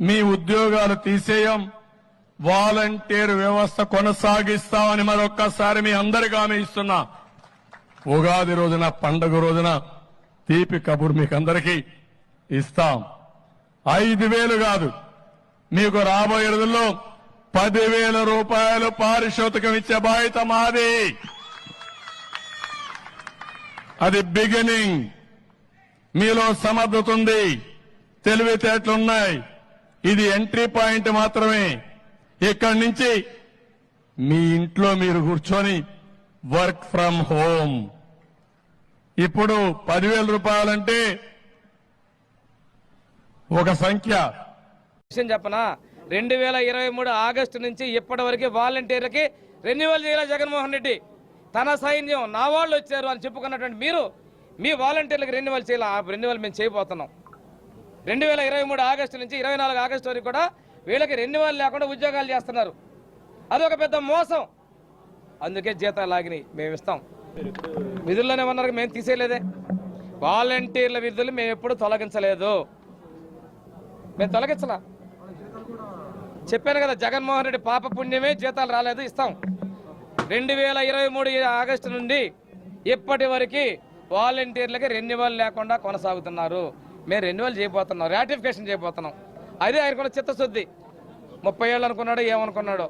మీ ఉద్యోగాలు తీసేయం. వాలంటీర్ వ్యవస్థ కొనసాగిస్తామని మరొక్కసారి మీ అందరికీ ఆమె ఇస్తున్నా. ఉగాది రోజున పండుగ రోజున తీపి కబుర్ మీకు అందరికీ ఇస్తాం. ఐదు వేలు కాదు. మీకు రాబోయే రోజుల్లో పదివేల రూపాయలు పారిశోతకం ఇచ్చే బాధ్యత మాది. అది బిగినింగ్. మీలో సమర్థత ఉంది. తెలివితేటలున్నాయి. ఇది ఎంట్రీ పాయింట్ మాత్రమే. ఇక్కడి నుంచి మీ ఇంట్లో మీరు కూర్చొని వర్క్ ఫ్రమ్ హోమ్. ఇప్పుడు పదివేల రూపాయలంటే ఒక సంఖ్య. విషయం చెప్పనా? రెండు వేల ఇరవై మూడు ఆగస్టు నుంచి ఇప్పటి వరకు వాలంటీర్లకి రెన్యువల్ చేయాలి జగన్మోహన్ రెడ్డి. తన సైన్యం నా వాళ్ళు వచ్చారు అని చెప్పుకున్నటువంటి మీరు మీ వాలంటీర్లకు రెన్యువల్ చేయాలి. ఆ రెన్యువల్ మేము చేయబోతున్నాం. రెండు వేల ఇరవై మూడు ఆగస్టు నుంచి ఇరవై నాలుగు ఆగస్టు వరకు కూడా వీళ్ళకి రెన్యువల్ లేకుండా ఉద్యోగాలు చేస్తున్నారు. అదొక పెద్ద మోసం. అందుకే జీతాలు లాగినాయి మేము ఇస్తాం. విధుల్లోనే ఉన్నారు మేము తీసేయలేదే. వాలంటీర్ల విధులు మేము ఎప్పుడు తొలగించలేదు. మేము తొలగించలా. చెప్పాను కదా జగన్మోహన్ రెడ్డి పాప పుణ్యమే జీతాలు రాలేదు ఇస్తాం. రెండు వేల ఇరవై మూడు ఆగస్టు నుండి ఇప్పటి వరకు వాలంటీర్లకి రెన్యువల్ లేకుండా కొనసాగుతున్నారు. మేము రెన్యువల్ చేయబోతున్నాం రాటిఫికేషన్ చేయబోతున్నాం. అదే ఆయనకున్న చిత్తశుద్ధి. ముప్పై ఏళ్ళు అనుకున్నాడో ఏమనుకున్నాడో.